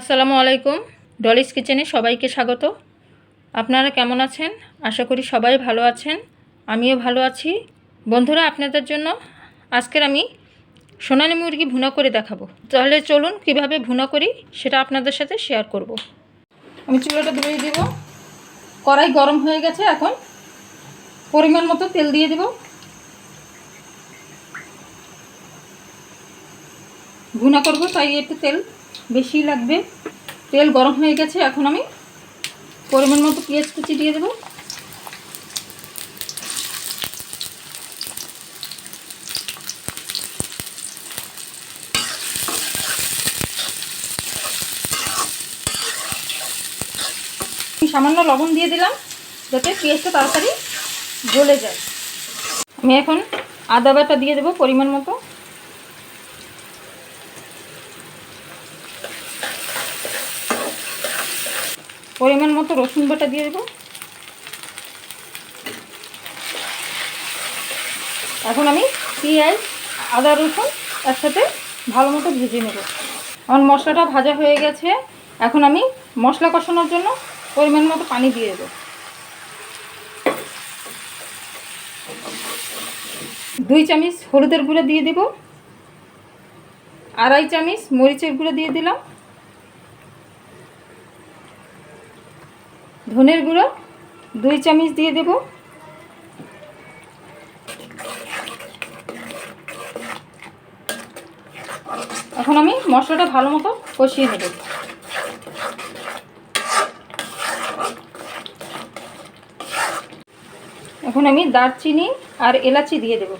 আসসালামু আলাইকুম। ডলিস কিচেনে সবাইকে স্বাগত। আপনারা কেমন আছেন? আশা করি সবাই ভালো আছেন। আমিও ভালো আছি। বন্ধুরা, আপনাদের জন্য আজকের আমি সোনালি মুরগি ভুনা করে দেখাবো। তাহলে চলুন কীভাবে ভুনা করি সেটা আপনাদের সাথে শেয়ার করব। আমি চুলাটা ধরিয়ে দেব। কড়াই গরম হয়ে গেছে এখন। পরিমাণ মতো তেল দিয়ে দেব। ভুনা করব তাই একটু তেল। বেশি লাগবে। তেল গরম হয়ে গেছে, এখন আমি পরিমাণ মতো পেঁয়াজ কুচি দিয়ে দেবো। সামান্য লবণ দিয়ে দিলাম, যাতে পেঁয়াজটা তাড়াতাড়ি গলে যায়। আমি এখন আদা বাটা দিয়ে দেবো পরিমাণ মতো। পরিমাণ মতো রসুন বাটা দিয়ে দেবো। এখন আমি পেঁয়াজ, আদা, রসুন একসাথে ভালো মতো ভেজে নেব। আমার মশলাটা ভাজা হয়ে গেছে। এখন আমি মশলা কষানোর জন্য পরিমাণ মতো পানি দিয়ে দেবো। দুই চামচ হলুদের গুঁড়ো দিয়ে দেব। আড়াই চামচ মরিচের গুঁড়ো দিয়ে দিলাম। ধনের গুঁড়ো, দুই চামচ দিয়ে দেব। এখন আমি মশলাটা ভালো মতো কষিয়ে নেব। এখন আমি দারচিনি আর এলাচি দিয়ে দেব।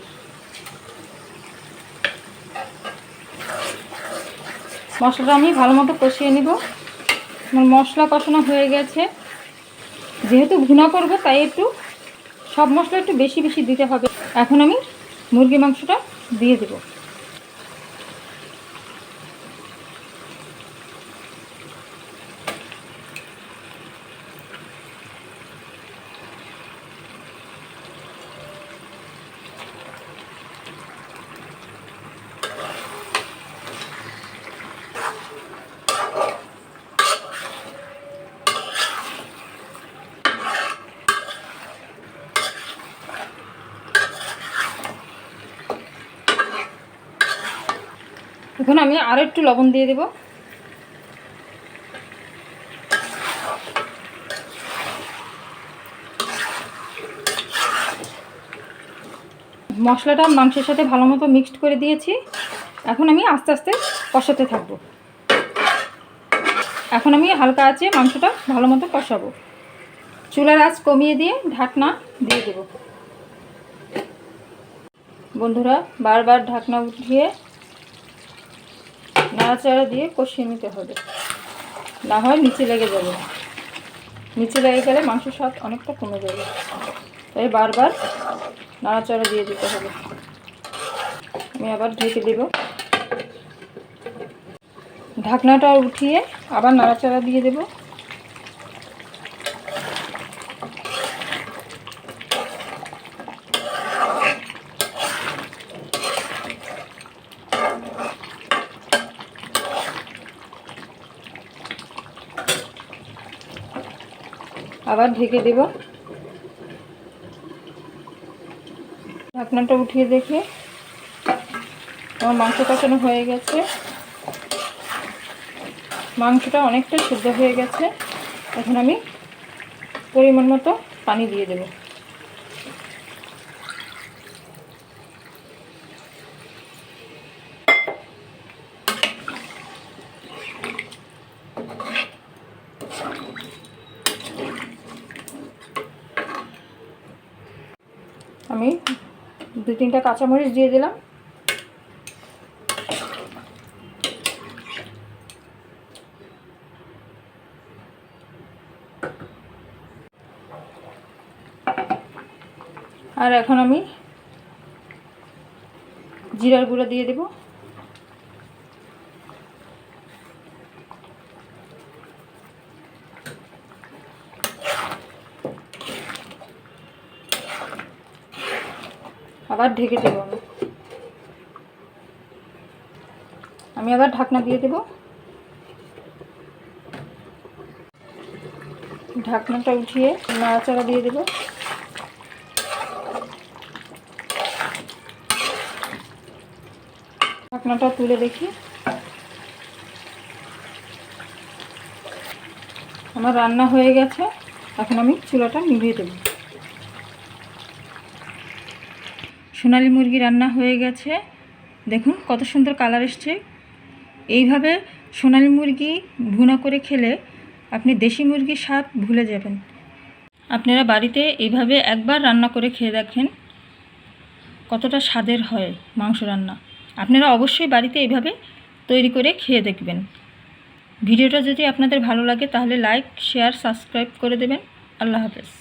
মশলাটা আমি ভালো মতো কষিয়ে নেব। আমার মশলা কষানো হয়ে গেছে। যেহেতু ভুনা করব, তাই একটু সব মশলা একটু বেশি বেশি দিতে হবে। এখন আমি মুরগি মাংসটা দিয়ে দেব। এখন আমি আরও একটু লবণ দিয়ে দেব। মশলাটা মাংসের সাথে ভালো মতো মিক্সড করে দিয়েছি। এখন আমি আস্তে আস্তে কষাতে থাকব। এখন আমি হালকা আছে মাংসটা ভালো মতো কষাবো। চুলার আঁচ কমিয়ে দিয়ে ঢাকনা দিয়ে দেব। বন্ধুরা, বারবার ঢাকনা উঠিয়ে নাড়াচাড়া দিয়ে কষিয়ে নিতে হবে। না হয় নিচে লেগে যাবে। নিচে লেগে গেলে মাংসের স্বাদ অনেকটা কমে যাবে। তাই বারবার নাড়াচাড়া দিয়ে দিতে হবে। আমি আবার ঢেকে দেব। ঢাকনাটা উঠিয়ে আবার নাড়াচাড়া দিয়ে দেব। আবার ঢেকে দেব। ঢাকনাটা উঠিয়ে দেখে। আমার মাংস কষানো হয়ে গেছে? মাংসটা অনেকটা সিদ্ধ হয়ে গেছে। এখন আমি পরিমাণ মতো পানি দিয়ে দেব আমি দু তিনটা কাঁচামরিচ দিয়ে দিলাম। আর এখন আমি জিরার গুঁড়ো দিয়ে দেব। আবার ঢেকে দেবো আমি। আমি আবার ঢাকনা দিয়ে দেব। ঢাকনাটা উঠিয়ে নাড়াচাড়া দিয়ে দেবো। ঢাকনাটা তুলে দেখি। আমার রান্না হয়ে গেছে। এখন আমি চুলাটা নিভিয়ে দেব। সোনালি মুরগি রান্না হয়ে গেছে। দেখুন কত সুন্দর কালার এসছে। এইভাবে সোনালি মুরগি ভুনা করে খেলে আপনি দেশি মুরগির স্বাদ ভুলে যাবেন। আপনারা বাড়িতে এইভাবে একবার রান্না করে খেয়ে দেখেন কতটা স্বাদের হয় মাংস রান্না। আপনারা অবশ্যই বাড়িতে এইভাবে তৈরি করে খেয়ে দেখবেন। ভিডিওটা যদি আপনাদের ভালো লাগে তাহলে লাইক, শেয়ার, সাবস্ক্রাইব করে দেবেন। আল্লাহ হাফেজ।